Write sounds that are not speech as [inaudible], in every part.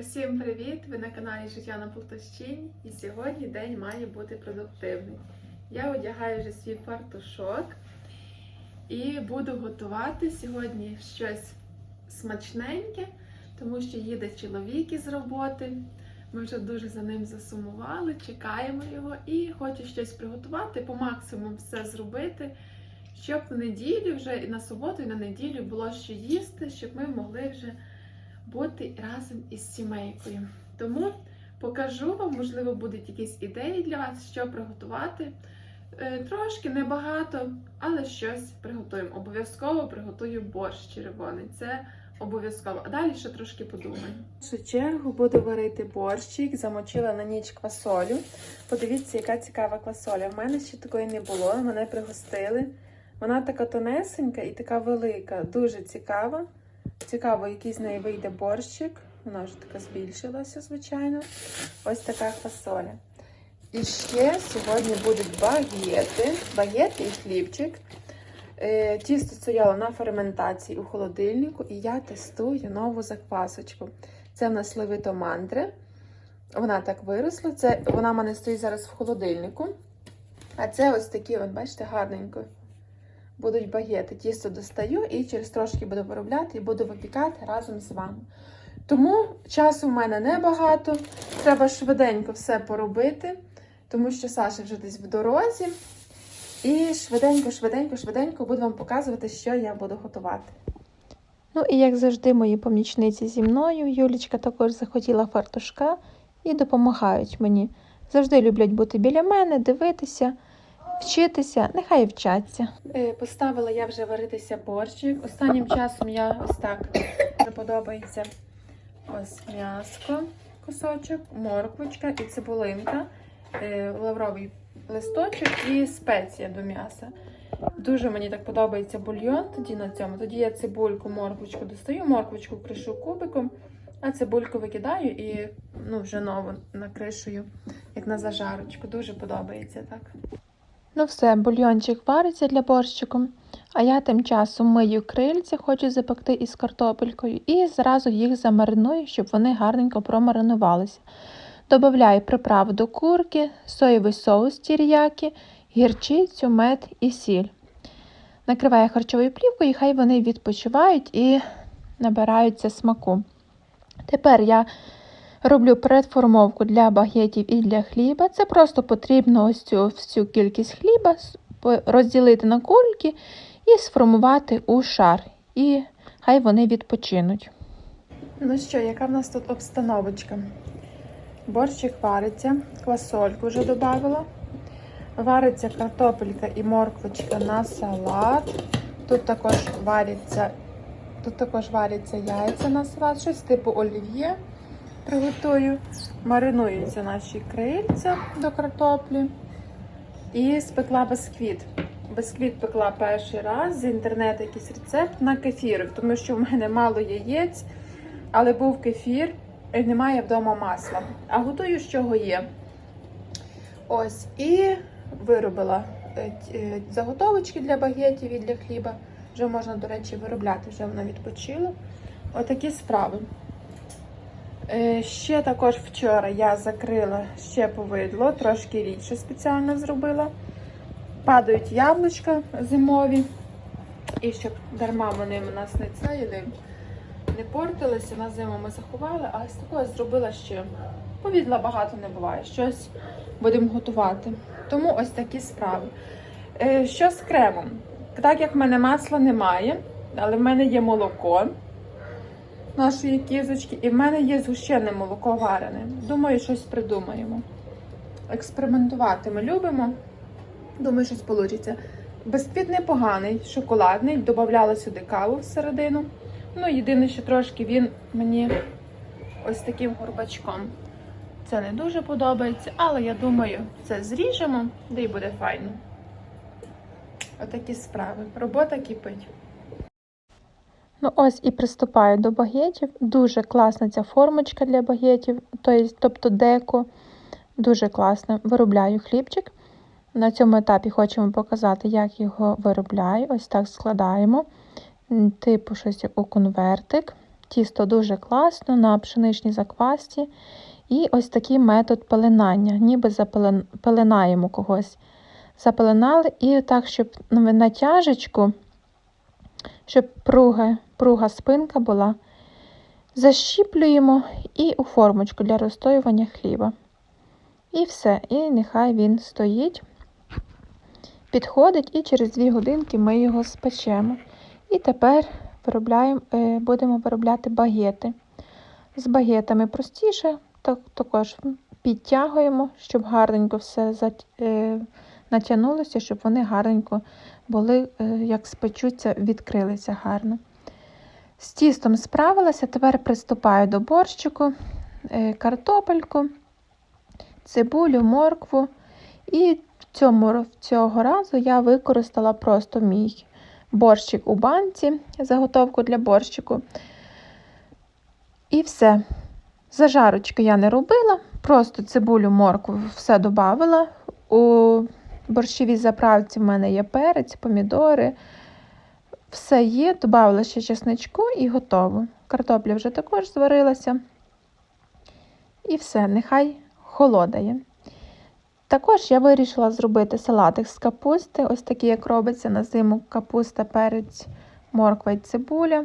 Усім привіт! Ви на каналі Життя на Полтавщині і сьогодні день має бути продуктивний. Я одягаю вже свій фартушок і буду готувати сьогодні щось смачненьке, тому що їде чоловік із роботи. Ми вже дуже за ним засумували, чекаємо його і хочу щось приготувати, по максимуму все зробити, щоб на неділю вже і на суботу, і на неділю було що їсти, щоб ми могли вже бути разом із сімейкою. Тому покажу вам, можливо, будуть якісь ідеї для вас, що приготувати. Е, Трошки небагато, але щось приготуємо. Обов'язково приготую борщ червоний. Це обов'язково. А далі ще трошки подумаю. В першу чергу буду варити борщик, замочила на ніч квасолю. Подивіться, яка цікава квасоля. В мене ще такої не було, мене пригостили. Вона така тонесенька і така велика, дуже цікава. Цікаво, який з неї вийде борщик. Вона вже така збільшилася, звичайно. Ось така фасоля. І ще сьогодні будуть багети, багети і хлібчик. Е, Тісто стояло на ферментації у холодильнику, і я тестую нову заквасочку. Це в нас левито мандри. Вона так виросла. Це, вона в мене стоїть зараз в холодильнику. А це ось такі, от, бачите, гарненько будуть багети. Тісто достаю і через трошки буду виробляти і буду випікати разом з вами. Тому часу в мене небагато, треба швиденько все поробити, тому що Саша вже десь в дорозі. І швиденько, швиденько, швиденько буду вам показувати, що я буду готувати. Ну і як завжди, мої помічниці зі мною. Юлічка також захотіла фартушка і допомагають мені. Завжди люблять бути біля мене, дивитися, вчитися, нехай вчаться. Е, Поставила я вже варитися борщик. Останнім часом я ось так мені подобається ось м'яско, кусочок, морквочка і цибулинка, е, лавровий листочок і спеція до м'яса. Дуже мені так подобається бульйон тоді на цьому. Тоді я цибульку, морквочку достаю, морквочку кришу кубиком, а цибульку викидаю і ну, вже нову накришую, як на зажарочку. Дуже подобається так. Ну все, бульйончик вариться для борщику. А я тим часом мию крильця, хочу запекти із картопелькою, і зразу їх замариную, щоб вони гарненько промаринувалися. Добавляю приправу до курки, соєвий соус тір'які, гірчицю, мед і сіль. Накриваю харчовою плівкою, і хай вони відпочивають і набираються смаку. Тепер я роблю передформовку для багетів і для хліба. Це просто потрібно ось цю всю кількість хліба розділити на кульки і сформувати у шар. І хай вони відпочинуть. Ну що, яка в нас тут обстановочка? Борщик вариться, квасольку вже додавала. Вариться картопелька і морквочка на салат. Тут також варяться, тут також варяться яйця на салат, щось типу олів'є приготую. Маринуються наші крильця до картоплі. І спекла бисквіт. Бисквіт пекла перший раз з інтернету якийсь рецепт на кефірах, тому що в мене мало яєць, але був кефір і немає вдома масла. А готую, з чого є. Ось, і виробила е, е, заготовочки для багетів і для хліба. Вже можна, до речі, виробляти, вже воно відпочило. Отакі справи. Е, Ще також вчора я закрила ще повидло, трошки рідше спеціально зробила. Падають яблучка зимові. І щоб дарма вони у нас не це, не, не портилися, на зиму ми заховали, а з такого зробила ще. Повідла багато не буває, щось будемо готувати. Тому ось такі справи. Е, Що з кремом? Так як в мене масла немає, але в мене є молоко нашої кізочки, і в мене є згущене молоко варене. Думаю, щось придумаємо. Експериментувати ми любимо. Думаю, щось вийде. Бисквіт непоганий, шоколадний, додавала сюди каву всередину. Ну, єдине, що трошки він мені ось таким горбачком. Це не дуже подобається, але я думаю, це зріжемо, де й буде файно. Отакі справи. Робота кипить. Ну ось і приступаю до багетів. Дуже класна ця формочка для багетів, тобто- деко. Дуже класно. Виробляю хлібчик. На цьому етапі хочемо показати, як його виробляю. Ось так складаємо. Типу щось у конвертик. тісто дуже класно на пшеничній заквасці. І ось такий метод пеленання, ніби запеленаємо когось. Запеленали і так, щоб на натяжечку, щоб пруга, пруга спинка була, защіплюємо і у формочку для розстоювання хліба. І все. І нехай він стоїть, підходить, і через 2 годинки ми його спечемо. І тепер виробляємо, е, будемо виробляти багети. З багетами простіше, так, також підтягуємо, щоб гарненько все е, натягнулося, щоб вони гарненько були, е, як спечуться, відкрилися гарно. З тістом справилася, тепер приступаю до борщику, е, картопельку, цибулю, моркву. І в цьому, цього разу я використала просто мій борщик у банці, заготовку для борщику. І все. Зажарочки я не робила, просто цибулю, моркву все додавила. У борщовій заправці в мене є перець, помідори. Все є, додавала ще чесничку і готово. Картопля вже також зварилася. І все, нехай холодає. Також я вирішила зробити салатик з капусти, ось такий, як робиться на зиму капуста, перець, морква і цибуля.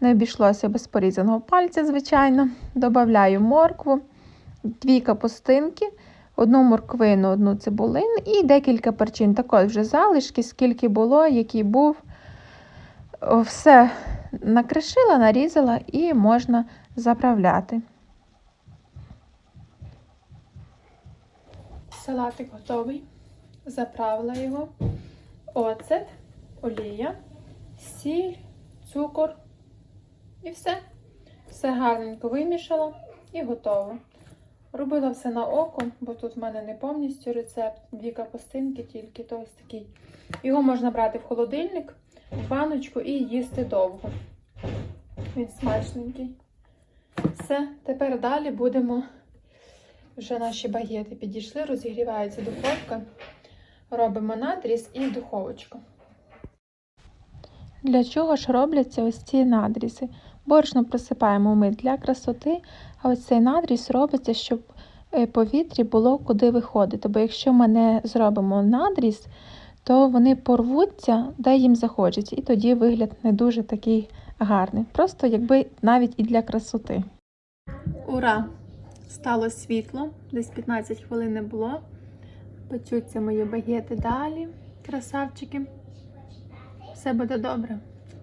Не обійшлося без порізаного пальця, звичайно. Добавляю моркву, дві капустинки, одну морквину, одну цибулину і декілька перчин. Також вже залишки, скільки було, який був. Все накришила, нарізала і можна заправляти. Салатик готовий. Заправила його. Оцет, олія, сіль, цукор. І все. Все гарненько вимішала і готово. Робила все на око, бо тут в мене не повністю рецепт. Дві капустинки тільки, то ось такий. Його можна брати в холодильник, в баночку і їсти довго. Він смачненький. Все, тепер далі будемо. Вже наші багети підійшли, розігрівається духовка. Робимо надріз і духовочку. Для чого ж робляться ось ці надрізи? Борошно присипаємо ми для красоти, а ось цей надріз робиться, щоб е, повітрі було куди виходити. Бо якщо ми не зробимо надріз, то вони порвуться, де їм захочеться, і тоді вигляд не дуже такий гарний. Просто якби навіть і для красоти. Ура! Стало світло, десь 15 хвилин не було. Печуться мої багети далі, красавчики. Все буде добре.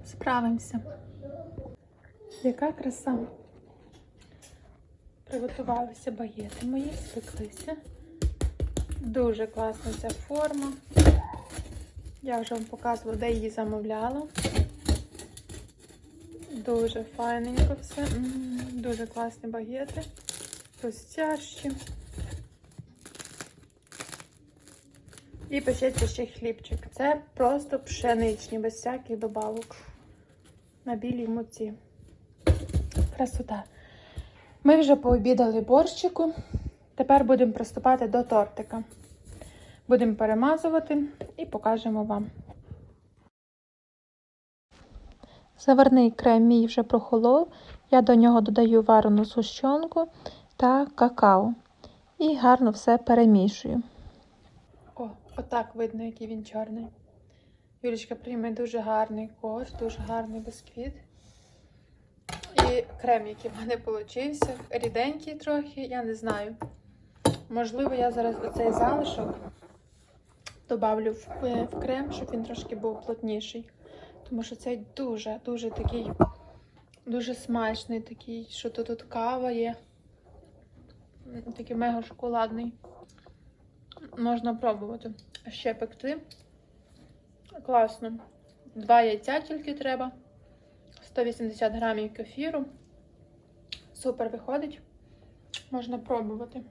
Справимося. Яка краса. Приготувалися багети мої, спеклися. Дуже класна ця форма. Я вже вам показувала, де її замовляла. Дуже файненько все. Дуже класні багети. Розтяжчі. І печеться ще хлібчик. Це просто пшеничні, без всяких добавок. На білій муці. Красота. Ми вже пообідали борщику. Тепер будемо приступати до тортика. Будемо перемазувати і покажемо вам. Заварний крем мій вже прохолов. Я до нього додаю варену сущонку та какао. І гарно все перемішую. О, отак видно, який він чорний. Юлічка прийме дуже гарний корж, дуже гарний бісквіт. І крем, який в мене получився, ріденький трохи, я не знаю. Можливо, я зараз оцей залишок добавлю в, е, в крем, щоб він трошки був плотніший. Тому що цей дуже-дуже такий, дуже смачний, такий, що тут, тут кава є. Такий мега шоколадний. Можна пробувати. Ще пекти. Класно. Два яйця тільки треба. 180 грамів кефіру. Супер виходить. Можна пробувати.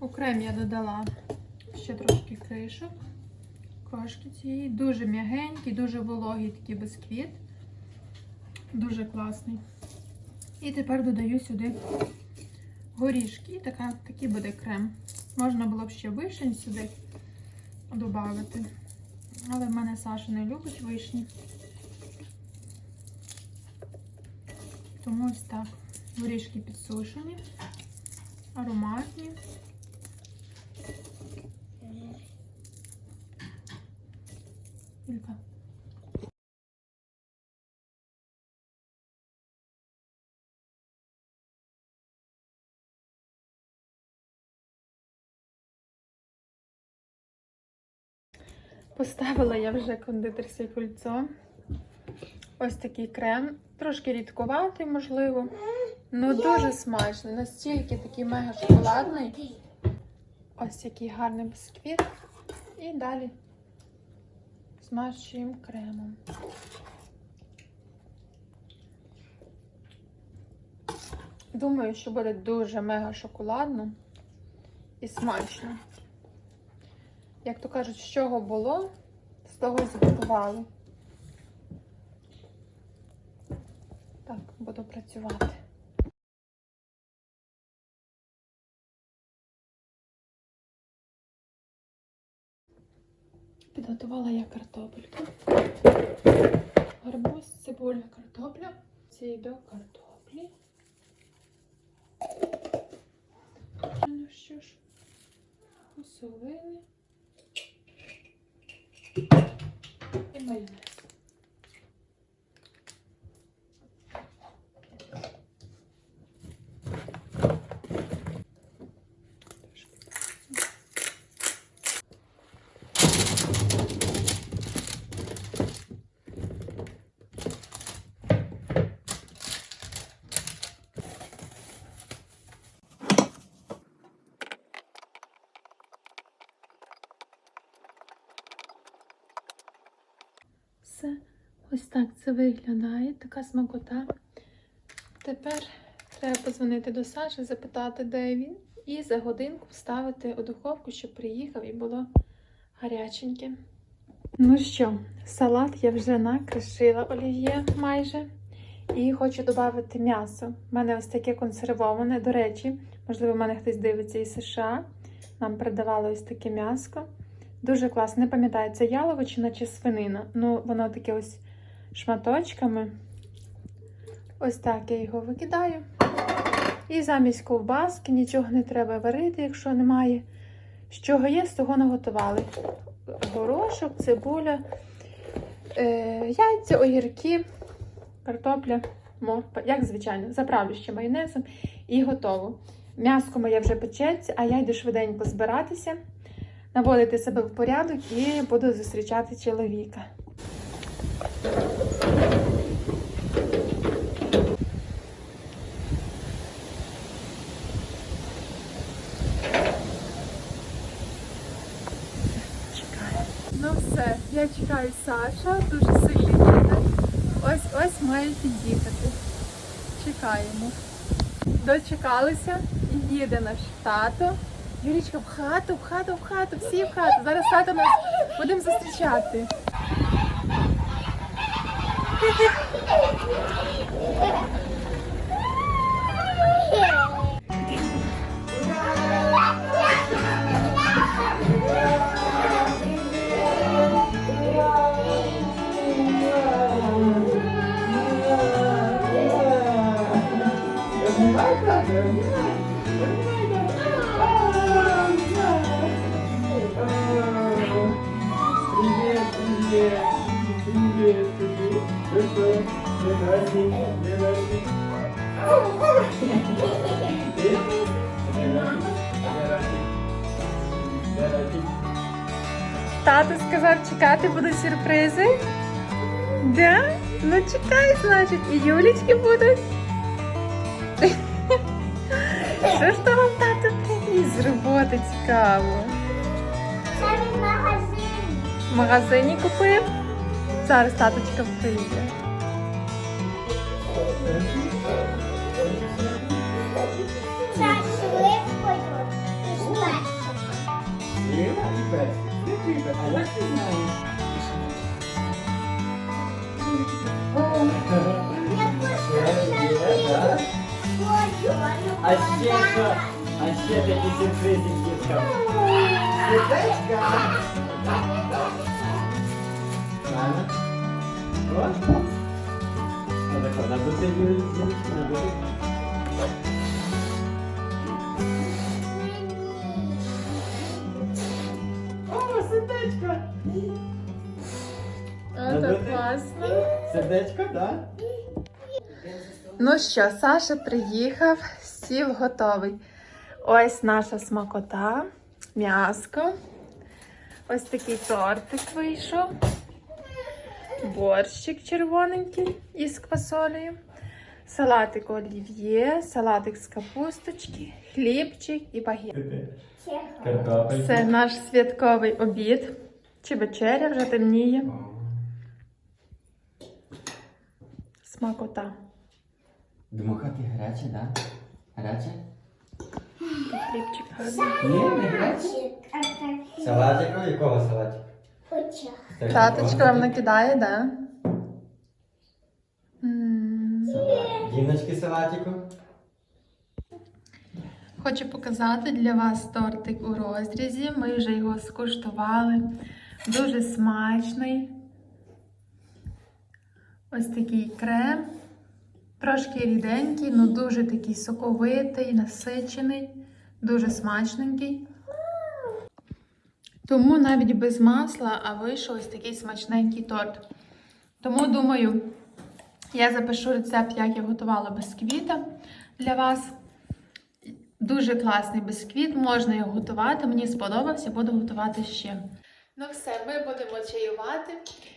У крем я додала ще трошки кришок. Крошки цієї. Дуже м'ягенький, дуже вологий такий бісквіт. Дуже класний. І тепер додаю сюди горішки. І така, такий буде крем. Можна було б ще вишень сюди додати. Але в мене Саша не любить вишні. Тому ось так. Горішки підсушені, ароматні. Поставила я вже кондитерське кольцо. Ось такий крем. Трошки рідкуватий, можливо. Ну дуже смачний. Настільки такий мега шоколадний. Ось який гарний бісквіт. І далі змащуємо кремом. Думаю, що буде дуже мега шоколадно і смачно. Як то кажуть, з чого було, з того і зготували. Так, буду працювати. Підготувала я картопельку. Гарбуз, цибуля, картопля. Ці до картоплі. Ну що ж, посолили. І майонез. Все ось так це виглядає, така смакота. Тепер треба позвонити до Саші, запитати, де він, і за годинку вставити у духовку, щоб приїхав і було гаряченьке. Ну що, салат я вже накришила олів'є майже. І хочу додати м'ясо. У мене ось таке консервоване. До речі, можливо, в мене хтось дивиться із США. Нам передавали ось таке м'яско. Дуже класно. Не пам'ятаю, це яловичина чи свинина. Ну, воно таке ось шматочками. Ось так я його викидаю. І замість ковбаски нічого не треба варити, якщо немає. З чого є, з того наготували. Горошок, цибуля, е, яйця, огірки, картопля, морква, як звичайно, заправлю ще майонезом і готово. М'яско моє вже печеться, а я йду швиденько збиратися наводити себе в порядок і буду зустрічати чоловіка. Чекаю. Ну все, чекаю Саша, дуже сильно їде. Ось ось має під'їхати. Чекаємо. Дочекалися і їде наш тато. Юрічка, в хату, в хату, в хату, всі в хату. Зараз тато нас будемо зустрічати. Привет, [laughs] рождения. Тато сказав чекати будуть сюрпризи. Да? Ну чекай, значить, і Юлічки будуть. Що ж то вам тато приніс з роботи цікаво? Це від магазину. В магазині купив. Зараз таточка прийде. Шашликою і з перчиком. Ліна і Бесі. Ти Бесі, а як ти знаєш? А ще що? А ще такі сюрпризи діткам. Сердечка. Ладно. О. Отако, надути дірочки, надути. О, сердечко. Так класно. Сердечко, так? Ну що, Саша приїхав, стіл готовий. Ось наша смакота, м'яско. Ось такий тортик вийшов. Борщик червоненький із квасолею. Салатик олів'є, салатик з капусточки, хлібчик і багет. Це наш святковий обід. Чи вечеря вже темніє. Смакота. Дмухати гаряче, так? Гаряче? Хлібчик. Ні, не гаряче. Салатику? Якого салатику? Це Таточка вам накидає, да? М. Діночки салатику? Хочу показати для вас тортик у розрізі. Ми вже його скуштували. Дуже смачний. Ось такий крем. Трошки ріденький, але дуже такий соковитий, насичений, дуже смачненький. Тому навіть без масла, а вийшов ось такий смачненький торт. Тому думаю, я запишу рецепт, як я готувала бісквіта для вас. Дуже класний бісквіт, можна його готувати. Мені сподобався, буду готувати ще. Ну все, ми будемо чаювати.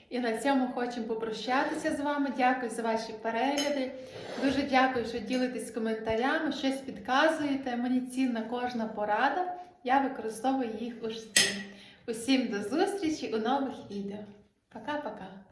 І на цьому хочемо попрощатися з вами. Дякую за ваші перегляди. Дуже дякую, що ділитесь коментарями, щось підказуєте. Мені цінна кожна порада. Я використовую їх у житті. Усім до зустрічі у нових відео. Пока-пока.